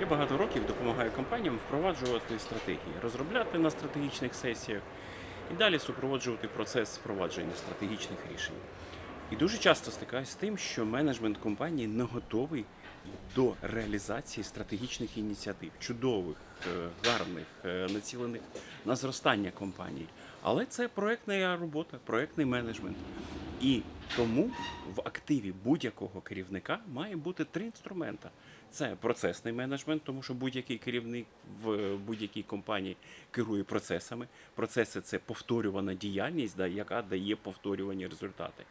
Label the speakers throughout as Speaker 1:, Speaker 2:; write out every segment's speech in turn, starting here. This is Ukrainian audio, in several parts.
Speaker 1: Я багато років допомагаю компаніям впроваджувати стратегії, розробляти на стратегічних сесіях і далі супроводжувати процес впровадження стратегічних рішень. І дуже часто стикаюся з тим, що менеджмент компанії не готовий до реалізації стратегічних ініціатив, чудових, е, гарних, е, націлених на зростання компанії. Але це проектна робота, проектний менеджмент. І тому в активі будь-якого керівника має бути три інструмента: це процесний менеджмент, тому що будь-який керівник в будь-якій компанії керує процесами. Процеси це повторювана діяльність, да, яка дає повторювані результати.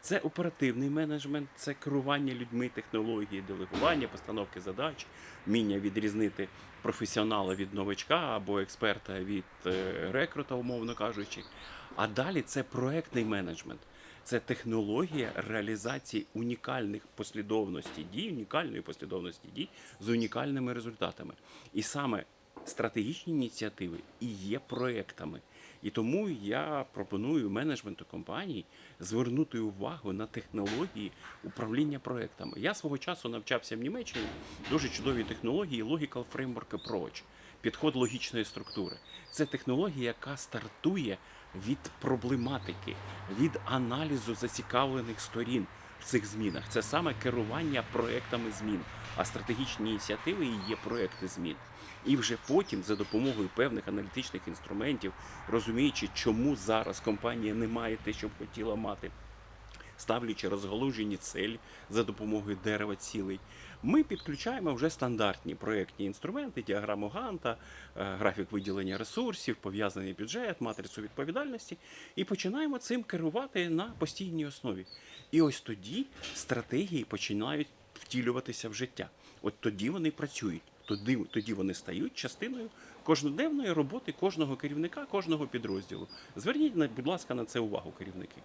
Speaker 1: Це оперативний менеджмент, це керування людьми, технології, делегування, постановки задач, вміння відрізнити професіонала від новичка або експерта від е, рекрута, умовно кажучи. А далі це проектний менеджмент. Це технологія реалізації унікальних послідовностей дій, унікальної послідовності дій з унікальними результатами. І саме стратегічні ініціативи і є проектами. І тому я пропоную менеджменту компаній звернути увагу на технології управління проектами. Я свого часу навчався в Німеччині дуже чудові технології Logical Framework Approach, підход логічної структури. Це технологія, яка стартує від проблематики, від аналізу зацікавлених сторін в цих змінах. Це саме керування проектами змін. А стратегічні ініціативи і є проекти змін. І вже потім, за допомогою певних аналітичних інструментів, розуміючи, чому зараз компанія не має те, що б хотіла мати, ставлячи розгалужені цілі за допомогою дерева цілей, ми підключаємо вже стандартні проєктні інструменти, діаграму Ганта, е, графік виділення ресурсів, пов'язаний бюджет, матрицю відповідальності, і починаємо цим керувати на постійній основі. І ось тоді стратегії починають втілюватися в життя. От тоді вони працюють. Тоді, тоді вони стають частиною кожноденної роботи кожного керівника, кожного підрозділу. Зверніть, будь ласка, на це увагу, керівники.